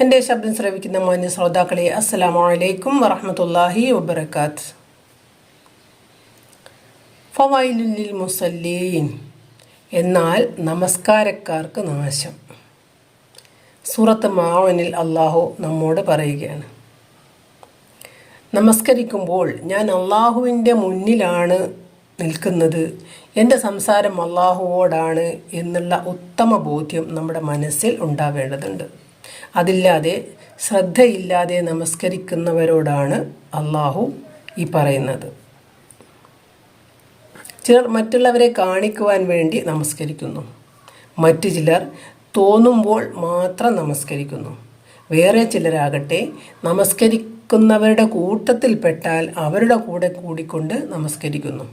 എന്റെ ശബ്ദം ശ്രവിക്കുന്ന മാന്യ ശ്രോതാക്കളെ അസ്സലാമു അലൈക്കും വറഹ്മത്തുള്ളാഹി വബറകാത്ത്. ഫവൈലുൽ മുസല്ലീൻ. എന്നാൽ നമസ്കാരക്കാർക്ക് നാശം. സൂറത്ത് മാവനിൽ അള്ളാഹു നമ്മോട് പറയുകയാണ്. നമസ്കരിക്കുമ്പോൾ ഞാൻ അള്ളാഹുവിന്റെ മുന്നിലാണ് നിൽക്കുന്നത്. എന്റെ സംസാരം അള്ളാഹുവോടാണ് എന്നുള്ള ഉത്തമ ബോധ്യം നമ്മുടെ മനസ്സിൽ ഉണ്ടാവേണ്ടതുണ്ട്. അതില്ലാതെ ശ്രദ്ധയില്ലാതെ നമസ്കരിക്കുന്നവരോടാണ് അള്ളാഹു ഈ പറയുന്നത്. ചിലർ മറ്റുള്ളവരെ കാണിക്കുവാൻ വേണ്ടി നമസ്കരിക്കുന്നു. മറ്റു ചിലർ തോന്നുമ്പോൾ മാത്രം നമസ്കരിക്കുന്നു. വേറെ ചിലരാകട്ടെ നമസ്കരിക്കുന്നവരുടെ കൂട്ടത്തിൽപ്പെട്ടാൽ അവരുടെ കൂടെ കൂടിക്കൊണ്ട് നമസ്കരിക്കുന്നു.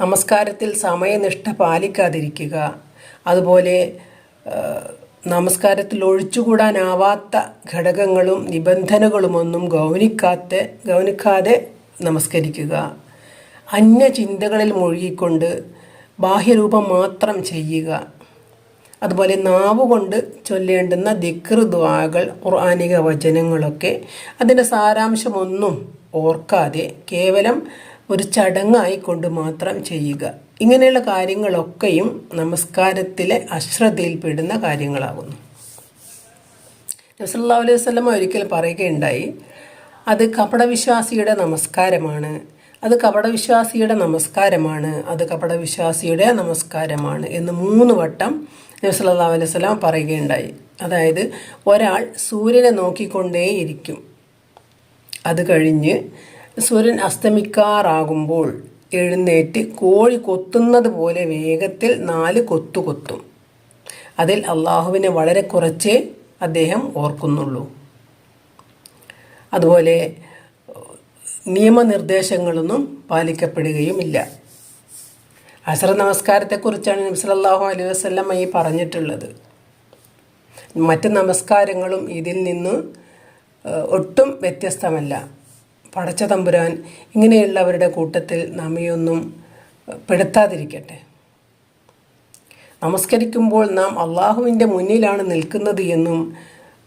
നമസ്കാരത്തിൽ സമയനിഷ്ഠ പാലിക്കാതിരിക്കുക അതുപോലെ നമസ്കാരത്തിൽ ഒഴിച്ചുകൂടാനാവാത്ത ഘടകങ്ങളും നിബന്ധനകളുമൊന്നും ഗൗനിക്കാത്ത ഗൗനിക്കാതെ നമസ്കരിക്കുക. അന്യ ചിന്തകളിൽ മുഴുകിക്കൊണ്ട് ബാഹ്യരൂപം മാത്രം ചെയ്യുക. അതുപോലെ നാവ് കൊണ്ട് ചൊല്ലേണ്ടുന്ന ദിക്ർ ദ്വാകൾ ഖുർആാനിക വചനങ്ങളൊക്കെ അതിന്റെ സാരാംശമൊന്നും ഓർക്കാതെ കേവലം ഒരു ചടങ്ങായിക്കൊണ്ട് മാത്രം ചെയ്യുക. ഇങ്ങനെയുള്ള കാര്യങ്ങളൊക്കെയും നമസ്കാരത്തിലെ അശ്രദ്ധയിൽപ്പെടുന്ന കാര്യങ്ങളാകുന്നു. നസല്ലാ അലൈഹി വസ്ലമ ഒരിക്കൽ പറയുകയുണ്ടായി അത് കപടവിശ്വാസിയുടെ നമസ്കാരമാണ്. അത് കപടവിശ്വാസിയുടെ നമസ്കാരമാണ്. അത് കപടവിശ്വാസിയുടെ നമസ്കാരമാണ് എന്ന് മൂന്ന് വട്ടം നബി സല്ലാ അലൈഹി സ്വലാം പറയുകയുണ്ടായി. അതായത് ഒരാൾ സൂര്യനെ നോക്കിക്കൊണ്ടേയിരിക്കും. അത് കഴിഞ്ഞ് സൂര്യൻ അസ്തമിക്കാറാകുമ്പോൾ എഴുന്നേറ്റ് കോഴി കൊത്തുന്നത് പോലെ വേഗത്തിൽ നാല് കൊത്തു കൊത്തും. അതിൽ അള്ളാഹുവിനെ വളരെ കുറച്ചേ അദ്ദേഹം ഓർക്കുന്നുള്ളൂ. അതുപോലെ നിയമനിർദ്ദേശങ്ങളൊന്നും പാലിക്കപ്പെടുകയുമില്ല. അസർ നമസ്കാരത്തെക്കുറിച്ചാണ് നബി സല്ലല്ലാഹു അലൈഹി വസല്ലം ഈ പറഞ്ഞിട്ടുള്ളത്. മറ്റ് നമസ്കാരങ്ങളും ഇതിൽ നിന്ന് ഒട്ടും വ്യത്യസ്തമല്ല. പടച്ച തമ്പുരാൻ ഇങ്ങനെയുള്ളവരുടെ കൂട്ടത്തിൽ നമ്മയൊന്നും പെടുത്താതിരിക്കട്ടെ. നമസ്കരിക്കുമ്പോൾ നാം അള്ളാഹുവിന്റെ മുന്നിലാണ് നിൽക്കുന്നത് എന്നും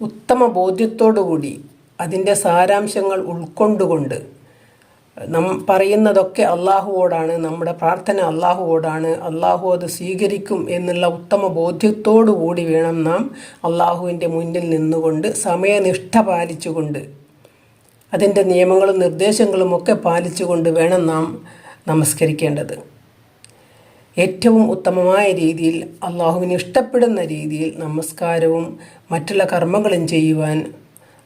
ഉത്തമ ബോധ്യത്തോടുകൂടി അതിന്റെ സാരാംശങ്ങൾ ഉൾക്കൊണ്ടുകൊണ്ട് നം പറയുന്നതൊക്കെ അള്ളാഹുവോടാണ് നമ്മുടെ പ്രാർത്ഥന അള്ളാഹുവോടാണ് അള്ളാഹു അത് സ്വീകരിക്കും എന്നുള്ള ഉത്തമ ബോധ്യത്തോടു കൂടി വേണം നാം അള്ളാഹുവിന്റെ മുന്നിൽ നിന്നുകൊണ്ട് സമയനിഷ്ഠ പാലിച്ചുകൊണ്ട് അതിന്റെ നിയമങ്ങളും നിർദ്ദേശങ്ങളും ഒക്കെ പാലിച്ചുകൊണ്ട് വേണം നാം നമസ്കരിക്കേണ്ടത്. ഏറ്റവും ഉത്തമമായ രീതിയിൽ അള്ളാഹുവിന് ഇഷ്ടപ്പെടുന്ന രീതിയിൽ നമസ്കാരവും മറ്റുള്ള കർമ്മങ്ങളും ചെയ്യുവാൻ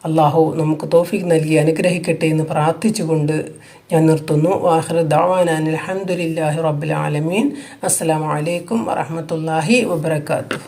അള്ളാഹു നമുക്ക് തോഫിക്ക് നൽകി അനുഗ്രഹിക്കട്ടെ എന്ന് പ്രാർത്ഥിച്ചുകൊണ്ട് ഞാൻ നിർത്തുന്നു. വാഹർ ദാവാനാൻ അലഹമുല്ലാഹി റബ്ബുൽ ആലമീൻ. അസ്സാം വലൈക്കും വറഹമത്തല്ലാഹി വബർക്കാത്തു